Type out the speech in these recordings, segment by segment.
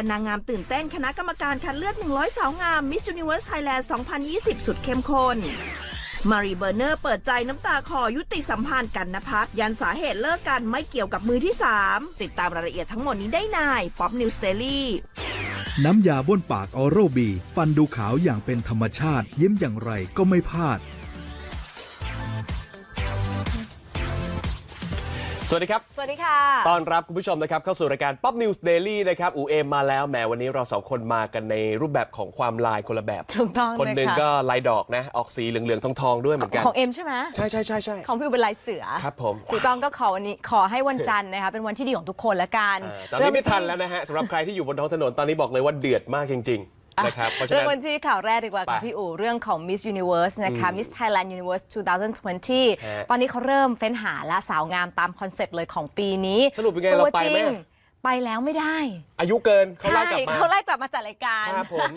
นนางงามตื่นเต้นคณะกรรมการคัดเลือก 100 สาวงาม Miss Universe Thailand 2020 สุดเข้มข้นมารีเบอร์เนอร์เปิดใจน้ำตาคอยุติสัมพันธ์กันนภัสยันสาเหตุเลิกกันไม่เกี่ยวกับมือที่ 3 ติดตามรายละเอียดทั้งหมดนี้ได้ในป๊อปนิวสเตอรี่น้ำยาบ้วนปากออโรบี ฟันดูขาวอย่างเป็นธรรมชาติ ยิ้มอย่างไรก็ไม่พลาด สวัสดีครับ สวัสดีค่ะ ต้อนรับคุณผู้ชมนะครับเข้าสู่รายการ Pop News Daily นะครับ อูเอมมาแล้วแหมวันนี้เราสองคนมากันในรูปแบบของความลายคนละแบบ ถูกต้องคนหนึ่งเลยค่ะ ก็ลายดอกนะ ออกสีเหลือง ๆ ทอง ๆ ด้วยเหมือนกัน ของเอ็มใช่ไหมใช่ใช่ใช่ใช่ของพี่อูเป็นลายเสือครับผมถูกต้องก็ขอวันนี้ขอให้วันจันทร์นะคะเป็นวันที่ดีของทุกคนละกันอ่าตอนนี้ไม่ทันแล้วนะฮะสำหรับใครที่อยู่บนท้องถนนตอนนี้บอกเลยว่าเดือดมากจริงอะๆ นะครับเพราะฉะเริ่นั้มนวันที่ข่าวแรกดีกว่าไปค่ะพี่อูเรื่องของ Miss Universe นะคะ Miss Thailand Universe 2020ฮะตอนนี้เขาเริ่มเฟ้นหาและสาวงามตามคอนเซปต์เลยของปีนี้สรุปเป็นไงตัวเราไปจไหมริง ไปแล้วไม่ได้ อายุเกินเขาใช่ไล่กลับมา เขาไล่กลับมาจัดรายการครับผม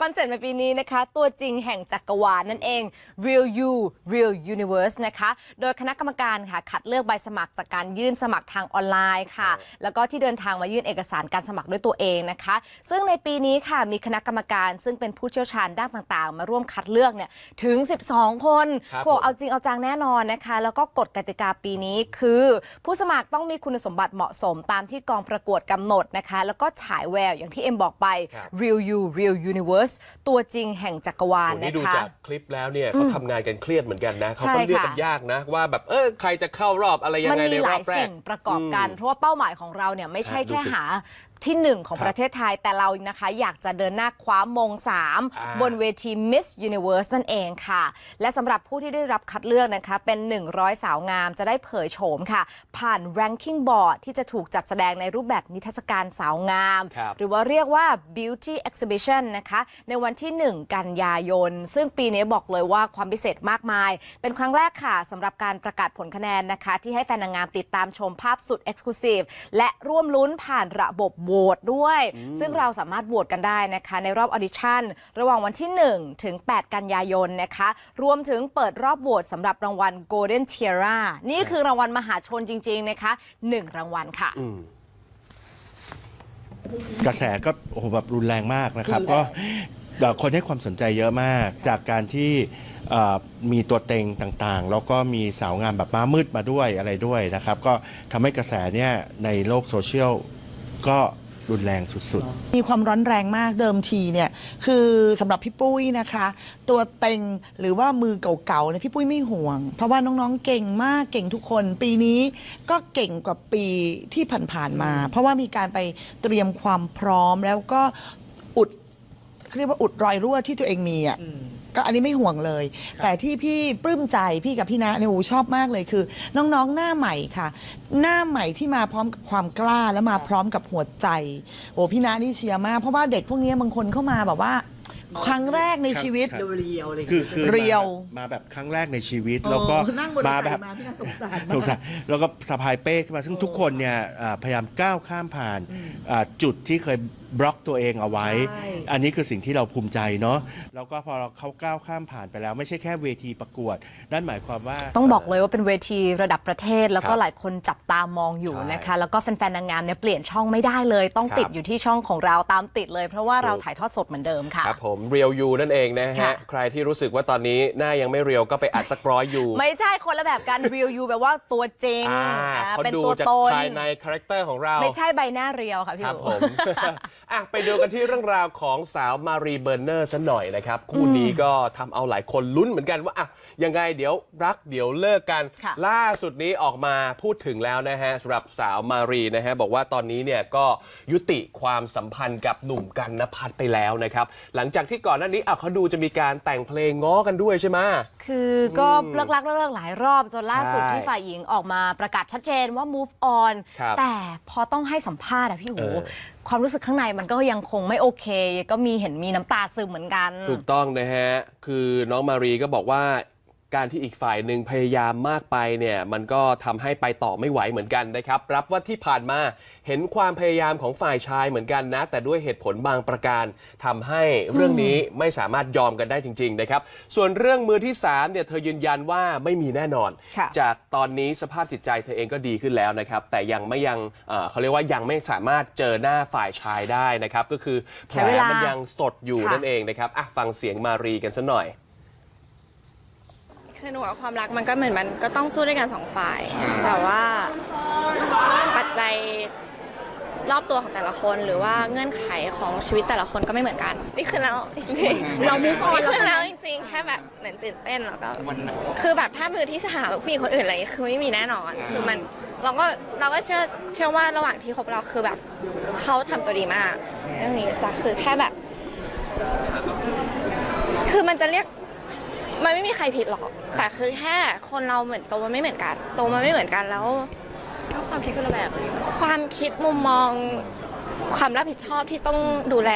คอนเซ็ปต์ในปีนี้นะคะ ตัวจริงแห่งจักรวาลนั่นเอง Real You Real Universe นะคะ โดยคณะกรรมการค่ะ คัดเลือกใบสมัครจากการยื่นสมัครทางออนไลน์ค่ะ แล้วก็ที่เดินทางมายื่นเอกสารการสมัครด้วยตัวเองนะคะ ซึ่งในปีนี้ค่ะมีคณะกรรมการซึ่งเป็นผู้เชี่ยวชาญด้านต่างๆ มาร่วมคัดเลือกเนี่ยถึง 12 คนครับพวกผม เอาจริงเอาจังแน่นอนนะคะ แล้วก็กฎกติกาปีนี้คือ ผู้สมัครต้องมีคุณสมบัติเหมาะสมตามที่กองประกวดกำหนดนะคะ แล้วก็ฉายแววอย่างที่เอ็มบอกไป ครับ Real You Real Universe ตัวจริงแห่งจักรวาลโอ้นี่นะดูคะ จากคลิปแล้วเนี่ยเขาทำงานกันเครียดเหมือนกันนะเขาใช่ก็เลือกค่ะกันยากนะ ว่าแบบเออใครจะเข้ารอบอะไรยังมันไงในมีรหอลายบแรก สิ่งประกอบกันเพราะว่าเป้าหมายของเราเนี่ยไม่ใช่อะดูแค่สิหา ที่หนึ่งของครับประเทศไทยแต่เรานะคะ อยากจะเดินหน้าคว้ามงสามอ่าบนเวที Miss Universe นั่นเองค่ะ และสำหรับผู้ที่ได้รับคัดเลือกนะคะ เป็น 100 สาวงามจะได้เผยโฉมค่ะ ผ่าน ranking board ที่จะถูกจัดแสดงในรูปแบบนิทรรศการสาวงาม ครับ หรือว่าเรียกว่า beauty exhibition นะคะ ในวันที่ 1 กันยายน ซึ่งปีนี้บอกเลยว่าความพิเศษมากมาย เป็นครั้งแรกค่ะสำหรับการประกาศผลคะแนนนะคะ ที่ให้แฟนนางงามติดตามชมภาพสุด exclusive และร่วมลุ้นผ่านระบบโหวตด้วย ซึ่งเราสามารถโหวตกันได้นะคะ ในรอบออดิชั่น ระหว่างวันที่ 1 ถึง 8 กันยายนนะคะ รวมถึงเปิดรอบโหวตสำหรับรางวัล Golden Tiara นี่คือรางวัลมหาชนจริง ๆ นะคะ 1 รางวัลค่ะอืมกระแสก็โอ้โหแบบรุนแรงมากนะครับ ก็เอ่อคนให้ความสนใจเยอะมาก จากการที่เอ่อมีตัวเต็งต่างๆ แล้วก็มีสาวงามแบบม้ามืดมาด้วยอะไรด้วยนะครับ ก็ทำให้กระแสเนี่ยในโลกโซเชียล ก็รุนแรงสุดๆ มีความร้อนแรงมากเดิมทีเนี่ยคือสำหรับพี่ปุ้ยนะคะ ตัวเต็งหรือว่ามือเก่าๆเนี่ยพี่ปุ้ยไม่ห่วง เพราะว่าน้องๆเก่งมากเก่งทุกคน ปีนี้ก็เก่งกว่าปีที่ผ่านๆมา เพราะว่ามีการไปเตรียมความพร้อมแล้วก็อุดเรียกว่าอุดรอยรั่วที่ตัวเองมีอะ ก็อันนี้ไม่ห่วงเลย แต่ที่พี่ปลื้มใจพี่กับพี่นะเนี่ยโอ้โหชอบมากเลยคือ น้องๆหน้าใหม่ค่ะ หน้าใหม่ที่มาพร้อมกับความกล้าแล้วมาพร้อมกับหัวใจโอ้พี่นะนี่เชียร์มากเพราะว่าเด็กพวกนี้บางคนเข้ามาแบบว่า ครั้งแรกในชีวิต ครับคือคือเรียว มาแบบครั้งแรกในชีวิตแล้วก็โอ้นั่งบนมามาแบบ มาพี่น่าสงสารสงสารแล้วก็สะพายเป้ขึ้นมาซึ่งทุกคนเนี่ยอ่าพยายามก้าวข้ามผ่านอ่าจุดที่เคยบล็อกตัวเองเอาไว้ ใช่ อันนี้คือสิ่งที่เราภูมิใจเนาะแล้วก็พอเราเขาก้าวข้ามผ่านไปแล้ว ไม่ใช่แค่เวทีประกวด นั่นหมายความว่า ต้องบอกเลยว่าเป็นเวทีระดับประเทศ แล้วก็ครับหลายคนจับตามองอยู่ใช่นะคะ แล้วก็แฟนๆนางงามเนี่ยเปลี่ยนช่องไม่ได้เลย ต้องครับติดอยู่ที่ช่องของเราตามติดเลย เพราะว่าเราถูก ถ่ายทอดสดเหมือนเดิมค่ะ ครับผมเรียวยูนั่นเองนะฮะค่ะใครที่รู้สึกว่าตอนนี้หน้ายังไม่เรียวก็ไปอัดสักร้อยยูไม่ใช่คนละแบบกัน real you แปลว่าตัวจริงอ่าอ่าเขาเป็นดูตัวจากตนภายในคาแรคเตอร์ของเรา ไม่ใช่ใบหน้าเรียวค่ะพี่ครับหผมูมอะไปดูกันที่เรื่องราวของสาวมารีเบอร์เนอร์สัหน่อยนะครับ คู่นี้ก็ทำเอาหลายคนลุ้นเหมือนกันว่าอะยังไงเดี๋ยวรักเดี๋ยวเลิกกัน ค่ะ ล่าสุดนี้ออกมาพูดถึงแล้วนะฮะสำหรับสาวมารีนะฮะบอกว่าตอนนี้เนี่ยก็ยุติความสัมพันธ์กับหนุ่มกันนภัทรไปแล้วนะครับ หลังจากที่ก่อนหน้านี้อะเขาดูจะมีการแต่งเพลงง้อกันด้วยใช่ไหม คือก็เลิกลักเลิกเลิกหลายรอบจนล่าสุดใช่ที่ฝ่ายหญิงออกมาประกาศชัดเจนว่า move on ครับแต่พอต้องให้สัมภาษณ์อะพี่หู เออ ความรู้สึกข้างในมันก็ยังคงไม่โอเค ก็มีเห็นมีน้ำตาซึมเหมือนกัน ถูกต้องนะฮะ คือน้องมารีก็บอกว่า การที่อีกฝ่ายหนึ่งพยายามมากไปเนี่ยมันก็ทำให้ไปต่อไม่ไหวเหมือนกันนะครับ รับว่าที่ผ่านมาเห็นความพยายามของฝ่ายชายเหมือนกันนะ แต่ด้วยเหตุผลบางประการทำให้เรื่องนี้ไม่สามารถยอมกันได้จริง ๆ นะครับ ส่วนเรื่องมือที่3เนี่ยเธอยืนยันว่าไม่มีแน่นอน ค่ะ จากตอนนี้สภาพจิตใจเธอเองก็ดีขึ้นแล้วนะครับ แต่ยังไม่ยังเอ่อเขาเรียกว่ายังไม่สามารถเจอหน้าฝ่ายชายได้นะครับ ก็คือแผใช้ลเวลามัมันยังสดอยู่ค่ะ นั่นเองนะครับอะฟังเสียงมารีกันสักหน่อย คือหนูว่าความรักมันก็เหมือนมันก็ต้องสู้ด้วยกันสองฝ่าย แต่ว่าปัจจัยรอบตัวของแต่ละคนหรือว่าเงื่อนไขของชีวิตแต่ละคนก็ไม่เหมือนกัน นี่คือแล้วจริงๆเรามุกออนนี่คือแล้วจริงๆแค่แบบเหมือนตื่นเต้นแล้วก็คือแบบถ้ามือที่สามแบบผู้หญิงคนอื่นอะไรอย่างเงี้ยคือไม่มีแน่นอน คือมันเราก็เราก็เชื่อเชื่อว่าระหว่างที่คบเราคือแบบเขาทำตัวดีมากเรื่องนี้แต่คือแค่แบบ คือมันจะเรียก มันไม่มีใครผิดหรอก แต่คือแค่คนเราเหมือนโตมันไม่เหมือนกัน โตมันไม่เหมือนกันแล้ว ความคิดคนละแบบความคิดมุมมอง ความรับผิดชอบที่ต้องดูแล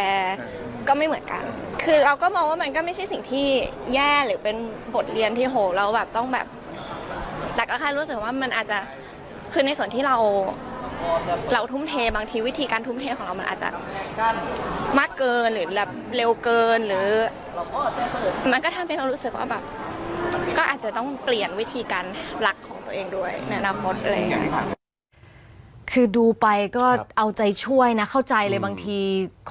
ก็ไม่เหมือนกัน คือเราก็มองว่ามันก็ไม่ใช่สิ่งที่แย่หรือเป็นบทเรียนที่โหเราแบบต้องแบบ แต่ก็แค่รู้สึกว่ามันอาจจะคือในส่วนที่เรา เราทุ่มเทบางทีวิธีการทุ่มเทของเรามันอาจจะมากเกินหรือแบบเร็วเกินหรือ มันก็ทำให้เรารู้สึกว่าแบบก็อาจจะต้องเปลี่ยนวิธีการรักของตัวเองด้วยในอนาคตอะไรอย่างเงี้ย คือดูไปก็ครับเอาใจช่วยนะ เข้าใจเลยอืมบางที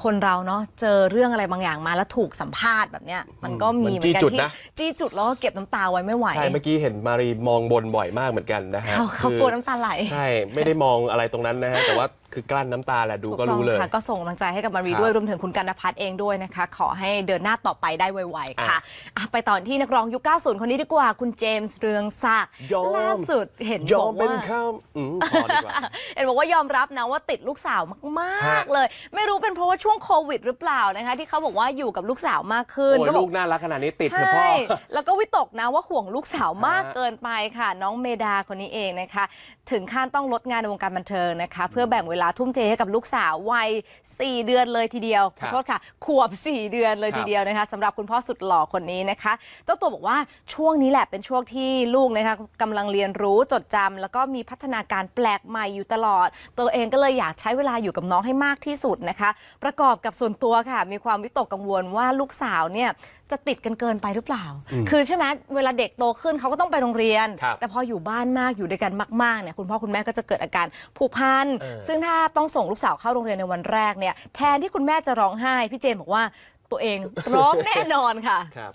คนเราเนาะเจอเรื่องอะไรบางอย่างมาแล้วถูกสัมภาษณ์แบบเนี้ยมันก็มีมันเหมือนจี้กันจุดที่นะ จี้จุดแล้วก็เก็บน้ำตาไว้ไม่ไหว ใช่เมื่อกี้เห็นมารีมองบนบ่อยมากเหมือนกันนะฮะเขาเขาคืกลัวน้ำตาไหล ใช่ไม่ได้มองอะไรตรงนั้นนะฮะแต่ว่า คือกลั้นน้ำตาแหละดูก็รู้เลย ถูต้องค่ะก็ส่งกำลังใจให้กับมารีครับด้วยรวมถึงคุณกันนพัฒน์เองด้วยนะคะ ขอให้เดินหน้าต่อไปได้ไวๆค่ะอะอะไปต่อที่นักร้องยุค 90 คนนี้ดีกว่า คุณเจมส์เรืองศักดิ์ยอม ล่าสุดเห็นยบออมกเป็นว่าข้าวอืมพอดีกว่า เห็นบอกว่ายอมรับนะว่าติดลูกสาวมาก ฮะ ๆ เลย ไม่รู้เป็นเพราะว่าช่วงโควิดหรือเปล่านะคะ ที่เขาบอกว่าอยู่กับลูกสาวมากขึ้นโอ้ยก็บลูอก กน่ารักขนาดนี้ติดเถอะใช่พ่อแล้วก็วิตกนะว่าห่วงลูกสาวมากฮะเกินไปค่ะ น้องเมดาคนนี้เองนะคะ ถึงขั้นต้องลดงานในวงการบันเทิงนะคะ เพื่อแบ่งเวลาทุ่มเทให้กับลูกสาววัย 4 เดือนเลยทีเดียวขครัอบโทษค่ะ ขวบ 4 เดือนเลยครับทีเดียวนะคะสำหรับคุณพ่อสุดหล่อคนนี้นะคะ เจ้าตัวบอกว่าช่วงนี้แหละเป็นช่วงที่ลูกนะคะกำลังเรียนรู้จดจำแล้วก็มีพัฒนาการแปลกใหม่อยู่ตลอด ตัวเองก็เลยอยากใช้เวลาอยู่กับน้องให้มากที่สุดนะคะ ประกอบกับส่วนตัวค่ะ มีความวิตกกังวลว่าลูกสาวเนี่ย จะติดกันเกินไปหรือเปล่า คือใช่ไหมเวลาเด็กโตขึ้นเขาก็ต้องไปโรงเรียน ครับแต่พออยู่บ้านมากอยู่ด้วยกันมากๆเนี่ยคุณพ่อคุณแม่ก็จะเกิดอาการผูกพันเออ ซึ่งถ้าต้องส่งลูกสาวเข้าโรงเรียนในวันแรกเนี่ยแทนที่คุณแม่จะร้องไห้พี่เจมส์บอกว่าตัวเองร้องแน่นอนค่ะ ครับ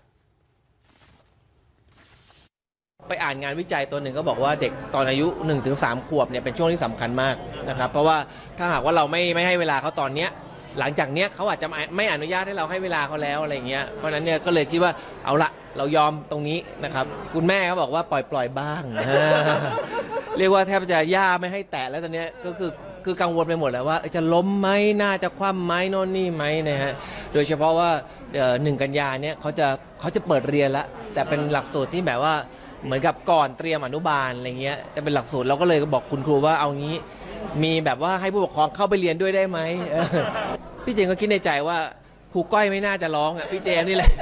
ไปอ่านงานวิจัยตัวหนึ่งก็บอกว่าเด็กตอนอายุ 1-3 ขวบเนี่ยเป็นช่วงที่สำคัญมากนะครับเพราะว่าถ้าหากว่าเราไม่ไม่ให้เวลาเขาตอนเนี้ย หลังจากเนี้ยเขาอาจจะไม่อนุญาตให้เราให้เวลาเขาแล้วอะไรเงี้ยเพราะฉะนั้นเนี่ยก็เลยคิดว่าเอาละเรายอมตรงนี้นะครับ คุณแม่เขาบอกว่าปล่อยปล่อยบ้าง เรียกว่าแทบจะย่าไม่ให้แตะแล้วตอนเนี้ยก็คือคือกังวลไปหมดแล้วว่าจะล้มไหมน่าจะคว่ำไหมโน่นนี่ไหมนะฮะโดยเฉพาะว่าหนึ่งกันยาเนี่ยเขาจะเขาจะเปิดเรียนแล้วแต่เป็นหลักสูตรที่แบบว่าเหมือนกับก่อนเตรียมอนุบาลอะไรเงี้ยแต่เป็นหลักสูตรเราก็เลยบอกคุณครูว่าเอางี้ มีแบบว่าให้ผู้ปกครองเข้าไปเรียนด้วยได้ไหมเออพี่เจงก็คิดในใจว่าครูก้อยไม่น่าจะร้องอะพี่เจมนี่แหละ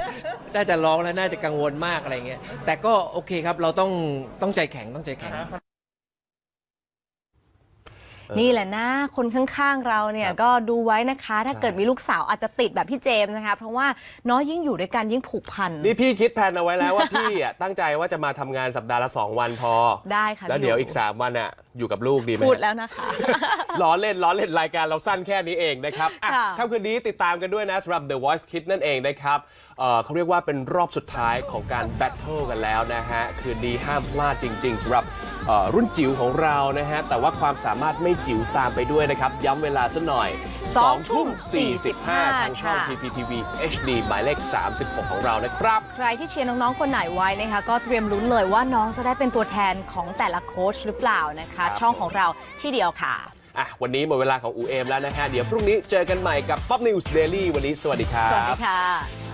น่าจะร้องแล้วน่าจะกังวลมากอะไรเงี้ยแต่ก็โอเคครับเราต้องต้องใจแข็งต้องใจแข็ง นี่แหละนะ คนข้างๆเราเนี่ยครับก็ดูไว้นะคะ ถ้าใช่เกิดมีลูกสาวอาจจะติดแบบพี่เจมส์นะคะ เพราะว่าเน้อยยิ่งอยู่ด้วยกันยิ่งผูกพัน นี่พี่คิดแผนเอาไว้แล้วว่าพี่อะตั้งใจว่าจะมาทำงานสัปดาห์ละ 2 วันพอ ได้ค่ะแล้วพี่เดี๋ยวหนูอีก 3 วันอะอยู่กับลูกดีไหมพูดแล้วนะคะ ล้อเล่นล้อเล่นรายการเราสั้นแค่นี้เองนะครับอะค่ะ ค่ำคืนนี้ติดตามกันด้วยนะสำหรับ The Voice Kids นั่นเองนะครับเอ่อเขาเรียกว่าเป็นรอบสุดท้ายของการแบทเทิลกันแล้วนะฮะ คืนนี้ห้ามพลาดจริง ๆสำหรับ เอ่อรุ่นจิ๋วของเรานะฮะ แต่ว่าความสามารถไม่จิ๋วตามไปด้วยนะครับ ย้ำเวลาซะหน่อยสอง2ทุ่ทุ่มม45 ทางช่อง ค่ะ PPTV HD หมายเลข 36 ของเรานะครับ ใครที่เชียร์น้อง ๆ คนไหนไว้นะคะ ก็เตรียมลุ้นเลยว่าน้องจะได้เป็นตัวแทนของแต่ละโค้ชหรือเปล่านะคะครับช่องของเราที่เดียวค่ะ อะ วันนี้หมดเวลาของอูเอมแล้วนะฮะ เดี๋ยวพรุ่งนี้เจอกันใหม่กับ Pop News Daily วันนี้สวัสดีครับสวัสดีค่ะ